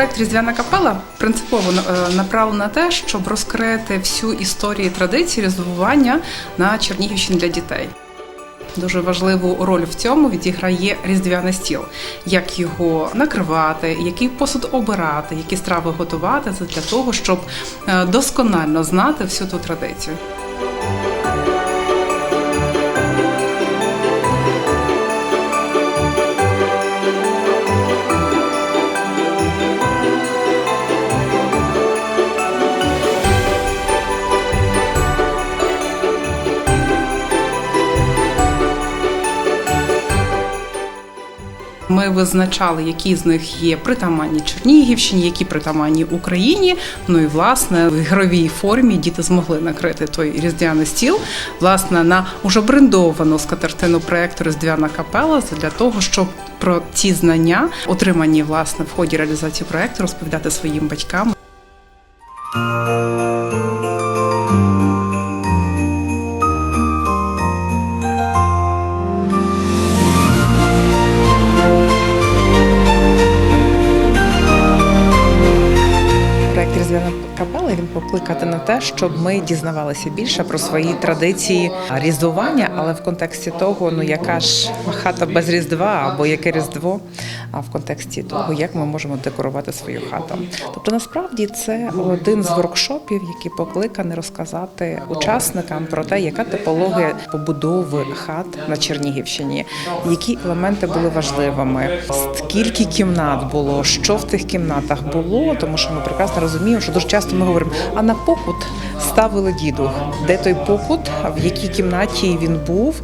Проект Різдвяна капела принципово е, направлений на те, щоб розкрити всю історію традиції різдвування на Чернігівщині для дітей. Дуже важливу роль в цьому відіграє різдвяний стіл, як його накривати, який посуд обирати, які страви готувати. Це для того, щоб е, досконально знати всю ту традицію. Ми визначали, які з них є притаманні Чернігівщині, які притаманні Україні. Ну і власне в ігровій формі діти змогли накрити той різдвяний стіл, власне, на уже брендовану скатертину проекту Різдвяна капела для того, щоб про ці знання, отримані власне в ході реалізації проекту, розповідати своїм батькам. Те, щоб ми дізнавалися більше про свої традиції різдвування, але в контексті того, ну яка ж хата без різдва або яке різдво, а в контексті того, як ми можемо декорувати свою хату. Тобто, насправді це один з воркшопів, який покликаний розказати учасникам про те, яка типологія побудови хат на Чернігівщині, які елементи були важливими, скільки кімнат було, що в тих кімнатах було, тому що ми прекрасно розуміємо, що дуже часто ми говоримо, а на покут ставили діду. Де той покут, в якій кімнаті він був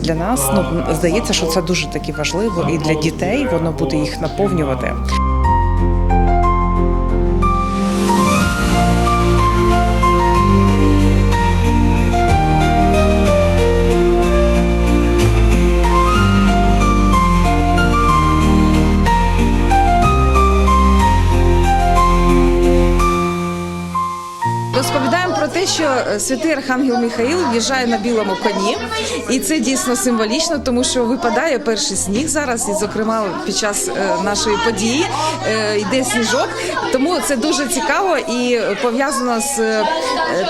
для нас ну здається, що це дуже таки важливо, і для дітей воно буде їх наповнювати. Розповідаємо про те, що е, святий Архангел Михаїл в'їжджає на білому коні, і це дійсно символічно, тому що випадає перший сніг зараз, і зокрема під час е, нашої події е, йде сніжок. Тому це дуже цікаво і пов'язано з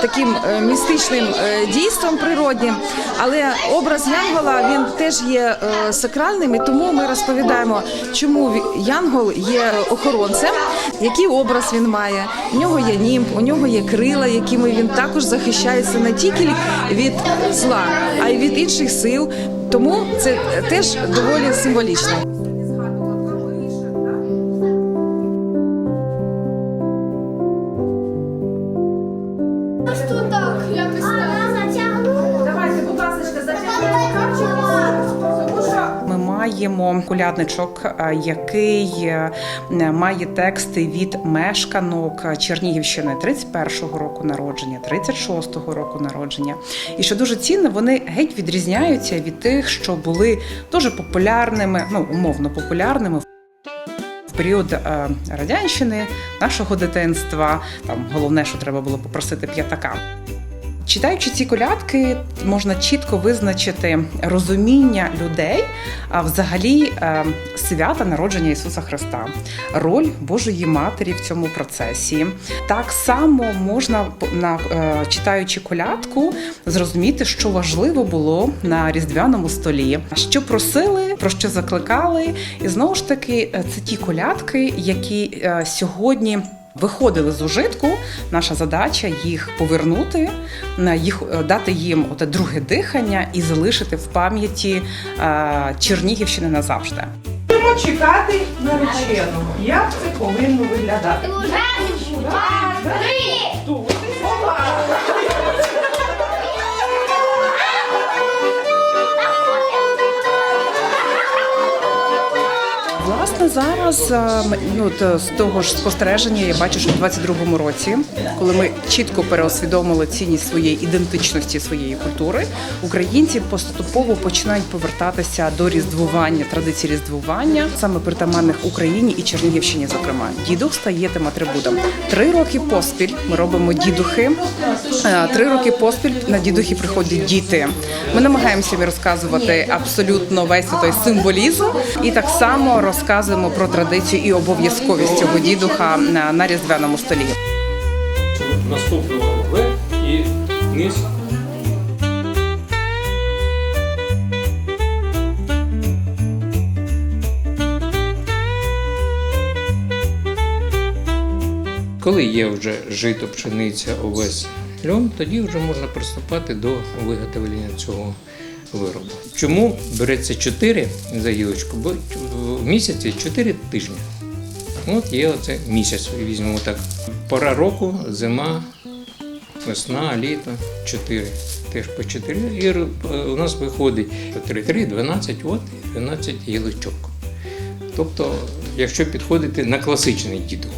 таким містичним дійством природнім. Але образ Янгола він теж є сакральним, і тому ми розповідаємо, чому Янгол є охоронцем, який образ він має. У нього є німб, у нього є крила, якими він також захищається не тільки від зла, а й від інших сил. Тому це теж доволі символічно. Маємо колядничок, е, який е, має тексти від мешканок Чернігівщини 31-го року народження, 36-го року народження. І що дуже цінно, вони геть відрізняються від тих, що були дуже популярними, ну умовно популярними. Період е, радянщини, нашого дитинства, там головне, що треба було попросити п'ятака. Читаючи ці колядки, можна чітко визначити розуміння людей, а взагалі е, свята народження Ісуса Христа, роль Божої Матері в цьому процесі. Так само можна на е, читаючи колядку зрозуміти, що важливо було на різдвяному столі, що просили, про що закликали, і знову ж таки, е, це ті колядки, які сьогодні виходили з ужитку. Наша задача їх повернути, на їх е, дати їм оте друге дихання і залишити в пам'яті е, Чернігівщини назавжди. Будемо чекати нареченого. Як це повинно виглядати? Раз, два, три. Тут. Опа! Власне, зараз е, ну, з того ж спостереження я бачу, що в 22-му році, коли ми чітко переосвідомили цінність своєї ідентичності своєї культури, українці поступово починають повертатися до різдвування, традиції різдвування, саме притаманних Україні і Чернігівщині. Зокрема, дідух стає тим атрибутом. Три роки поспіль ми робимо дідухи. Е, Три роки поспіль на дідухи приходять діти. Ми намагаємося розказувати абсолютно весь той символізм, і так само розказуємо про традицію і обов'язковість цього дідуха на, на різдвяному столі. Наступного В і низ. Коли є вже жито, пшениця, овес, льон, тоді вже можна приступати до виготовлення цього виробу. Чому береться 4 за гілочку? Бо в місяці 4 тижні. От є оце місяць, візьмемо так. Пора року, зима, весна, літо, 4. Теж по 4. І е, у нас виходить 3, 3, 12, от 12 гілочок. Тобто, якщо підходити на класичний дідух.